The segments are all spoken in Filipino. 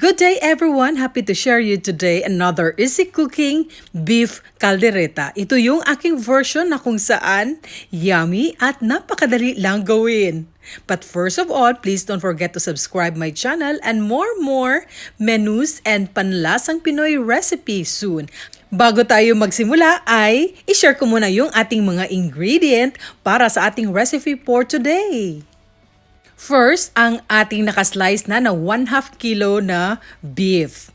Good day everyone! Happy to share you today another easy cooking beef caldereta. Ito yung aking version na kung saan yummy at napakadali lang gawin. But first of all, please don't forget to subscribe my channel and more more menus and panlasang Pinoy recipe soon. Bago tayo magsimula ay i-share ko muna yung ating mga ingredient para sa ating recipe for today. First, ang ating nakaslice na na 1 half kilo na beef.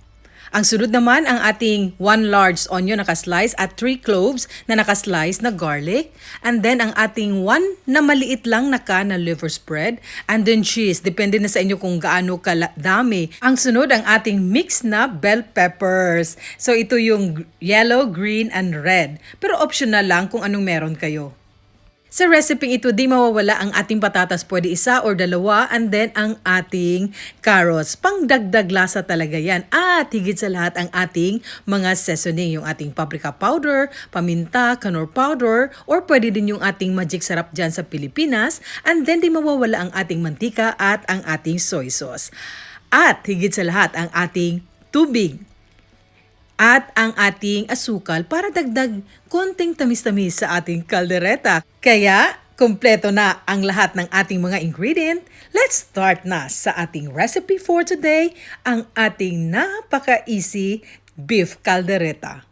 Ang sunod naman, ang ating 1 large onion nakaslice at 3 cloves na nakaslice na garlic. And then, ang ating 1 na maliit lang na ka na liver spread. And then cheese. Depende na sa inyo kung gaano kadami. Ang sunod, ang ating mix na bell peppers. So, ito yung yellow, green, and red. Pero optional lang kung anong meron kayo. Sa recipe ito, di mawawala ang ating patatas, pwede isa or dalawa, and then ang ating carrots. Pangdagdag lasa talaga yan. At higit sa lahat ang ating mga seasoning, yung ating paprika powder, paminta, canor powder, or pwede din yung ating magic sarap dyan sa Pilipinas. And then di mawawala ang ating mantika at ang ating soy sauce. At higit sa lahat ang ating tubig at ang ating asukal para dagdag konting tamis-tamis sa ating kaldereta. Kaya, kumpleto na ang lahat ng ating mga ingredient. Let's start na sa ating recipe for today, ang ating napaka-easy beef caldereta.